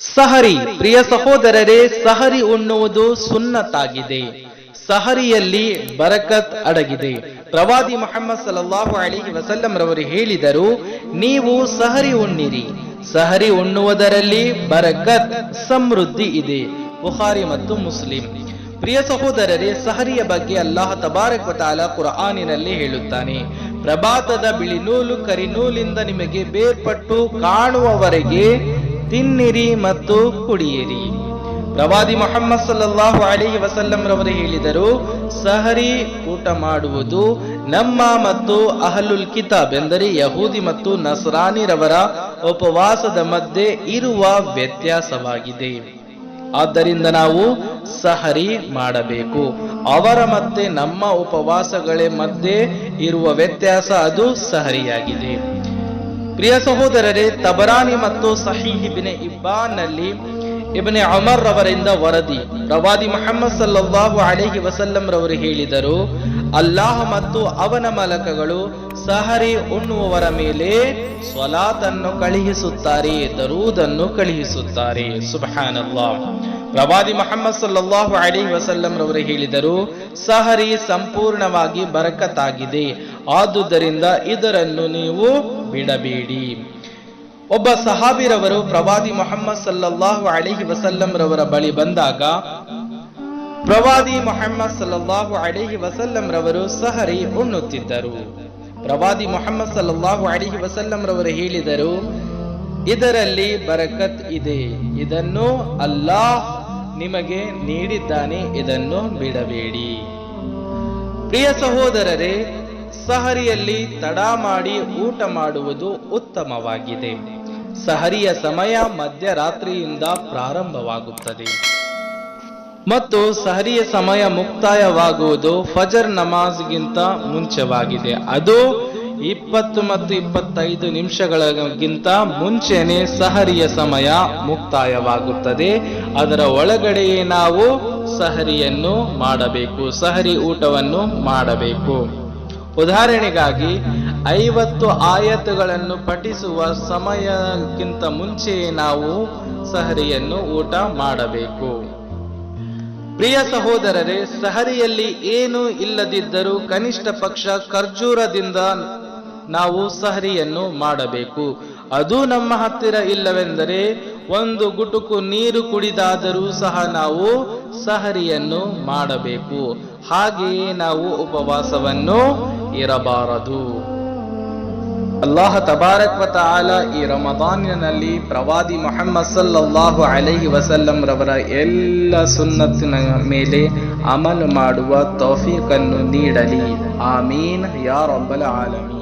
ಸಹರಿ, ಪ್ರಿಯ ಸಹೋದರರೇ, ಸಹರಿ ಉಣ್ಣುವುದು ಸುನ್ನತ್ತಾಗಿದೆ. ಸಹರಿಯಲ್ಲಿ ಬರಕತ್ ಅಡಗಿದೆ. ಪ್ರವಾದಿ ಮೊಹಮ್ಮದ್ ಸಲ್ಲಲ್ಲಾಹು ಅಲಿ ವಸಲ್ಲಂ ರವರು ಹೇಳಿದರು, ನೀವು ಸಹರಿ ಉಣ್ಣಿರಿ. ಸಹರಿ ಉಣ್ಣುವುದರಲ್ಲಿ ಬರಕತ್, ಸಮೃದ್ಧಿ ಇದೆ. ಬುಖಾರಿ ಮತ್ತು ಮುಸ್ಲಿಂ. ಪ್ರಿಯ ಸಹೋದರರೇ, ಸಹರಿಯ ಬಗ್ಗೆ ಅಲ್ಲಾಹ ತಬಾರಕ್ ವತಾಲ ಕುರಾನಿನಲ್ಲಿ ಹೇಳುತ್ತಾನೆ, ಪ್ರಭಾತದ ಬಿಳಿ ನೂಲು ಕರಿನೂಲಿಂದ ನಿಮಗೆ ಬೇರ್ಪಟ್ಟು ಕಾಣುವವರೆಗೆ ತಿನ್ನಿರಿ ಮತ್ತು ಕುಡಿಯಿರಿ. ಪ್ರವಾದಿ ಮೊಹಮ್ಮದ್ ಸಲ್ಲಾಹು ಅಲಿಹಿ ವಸಲ್ಲಂ ರವರು ಹೇಳಿದರು, ಸಹರಿ ಊಟ ಮಾಡುವುದು ನಮ್ಮ ಮತ್ತು ಅಹಲುಲ್ ಕಿತಾಬ್ ಎಂದರೆ ಯಹೂದಿ ಮತ್ತು ನಸ್ರಾನಿರವರ ಉಪವಾಸದ ಮಧ್ಯೆ ಇರುವ ವ್ಯತ್ಯಾಸವಾಗಿದೆ. ಆದ್ದರಿಂದ ನಾವು ಸಹರಿ ಮಾಡಬೇಕು. ಅವರ ಮತ್ತೆ ನಮ್ಮ ಉಪವಾಸಗಳ ಮಧ್ಯೆ ಇರುವ ವ್ಯತ್ಯಾಸ ಅದು ಸಹರಿಯಾಗಿದೆ. ಪ್ರಿಯ ಸಹೋದರರೇ, ತಬರಾನಿ ಮತ್ತು ಸಹಿಹಿಬಿನೆ ಇಬ್ಬಾನ್ನಲ್ಲಿ ಇಬ್ನೆ ಅಮರ್ ರವರಿಂದ ವರದಿ. ಪ್ರವಾದಿ ಮೊಹಮ್ಮದ್ ಸಲ್ಲಾಹು ಅಲೈಹಿ ವಸಲ್ಲಂ ರವರು ಹೇಳಿದರು, ಅಲ್ಲಾಹ್ ಮತ್ತು ಅವನ ಮಲಕಗಳು ಸಹರಿ ಉಣ್ಣುವವರ ಮೇಲೆ ಸ್ವಲಾತನ್ನು ಕಳುಹಿಸುತ್ತಾರೆ, ದರೂದನ್ನು ಕಳುಹಿಸುತ್ತಾರೆ. ಸುಬಹಾನಲ್ಲಾ. ಪ್ರವಾದಿ ಮೊಹಮ್ಮದ್ ಸಲ್ಲಾಹು ಅಲೈಹಿ ವಸಲ್ಲಂ ರವರು ಹೇಳಿದರು, ಸಹರಿ ಸಂಪೂರ್ಣವಾಗಿ ಬರಕತ್ತಾಗಿದೆ ಆದುದರಿಂದ ಇದರನ್ನು ನೀವು ಬಿಡಬೇಡಿ. ಒಬ್ಬ ಸಹಾಬಿರವರು ಪ್ರವಾದಿ ಮೊಹಮ್ಮದ್ ಸಲ್ಲಲ್ಲಾಹು ಅಲಿಹಿ ವಸಲ್ಲಂ ರವರ ಬಳಿ ಬಂದಾಗ, ಪ್ರವಾದಿ ಮೊಹಮ್ಮದ್ ಸಲ್ಲಲ್ಲಾಹು ಅಲಿಹಿ ವಸಲ್ಲಂ ರವರು ಸಹರಿ ಉಣ್ಣುತ್ತಿದ್ದರು. ಪ್ರವಾದಿ ಮೊಹಮ್ಮದ್ ಸಲ್ಲಲ್ಲಾಹು ಅಲಿಹಿ ವಸಲ್ಲಂ ರವರು ಹೇಳಿದರು, ಇದರಲ್ಲಿ ಬರಕತ್ ಇದೆ. ಇದನ್ನು ಅಲ್ಲಾಹ್ ನಿಮಗೆ ನೀಡಿದ್ದಾನೆ. ಇದನ್ನು ಬಿಡಬೇಡಿ. ಪ್ರಿಯ ಸಹೋದರರೇ ಸಹರಿಯಲ್ಲಿ ತಡ ಮಾಡಿ ಊಟ ಮಾಡುವುದು ಉತ್ತಮವಾಗಿದೆ. ಸಹರಿಯ ಸಮಯ ಮಧ್ಯರಾತ್ರಿಯಿಂದ ಪ್ರಾರಂಭವಾಗುತ್ತದೆ. ಮತ್ತು ಸಹರಿಯ ಸಮಯ ಮುಕ್ತಾಯವಾಗುವುದು ಫಜರ್ ನಮಾಜ್ಗಿಂತ ಮುಂಚೆವಾಗಿದೆ. ಅದು ಇಪ್ಪತ್ತು ಮತ್ತು ಇಪ್ಪತ್ತೈದು ನಿಮಿಷಗಳಿಗಿಂತ ಮುಂಚೆನೆ ಸಹರಿಯ ಸಮಯ ಮುಕ್ತಾಯವಾಗುತ್ತದೆ. ಅದರ ಒಳಗಡೆಯೇ ನಾವು ಸಹರಿಯನ್ನು ಮಾಡಬೇಕು, ಸಹರಿ ಊಟವನ್ನು ಮಾಡಬೇಕು. ಉದಾಹರಣೆಗಾಗಿ, ಐವತ್ತು ಆಯತ್ತುಗಳನ್ನು ಪಠಿಸುವ ಸಮಯಕ್ಕಿಂತ ಮುಂಚೆಯೇ ನಾವು ಸಹರಿಯನ್ನು ಊಟ ಮಾಡಬೇಕು. ಪ್ರಿಯ ಸಹೋದರರೇ, ಸಹರಿಯಲ್ಲಿ ಏನು ಇಲ್ಲದಿದ್ದರೂ ಕನಿಷ್ಠ ಪಕ್ಷ ಖರ್ಜೂರದಿಂದ ನಾವು ಸಹರಿಯನ್ನು ಮಾಡಬೇಕು. ಅದು ನಮ್ಮ ಹತ್ತಿರ ಇಲ್ಲವೆಂದರೆ, ಒಂದು ಗುಟುಕು ನೀರು ಕುಡಿದಾದರೂ ಸಹ ನಾವು ಸಹರಿಯನ್ನು ಮಾಡಬೇಕು. ಹಾಗೆಯೇ ನಾವು ಉಪವಾಸವನ್ನು ಇರಬಾರದು. ಅಲ್ಲಾಹ ತಬಾರಕ್ವತ ಆಲ ಈ ರಮದಾನಿನಲ್ಲಿ ಪ್ರವಾದಿ ಮೊಹಮ್ಮದ್ ಸಲ್ಲಾಹು ಅಲೈಹಿ ರವರ ಎಲ್ಲ ಸುನ್ನತ್ತಿನ ಮೇಲೆ ಅಮಲು ಮಾಡುವ ತೌಫೀಕನ್ನು ನೀಡಲಿ. ಆಮೀನ್. ಯಾರೊಬ್ಬಲ ಆಲಮಿ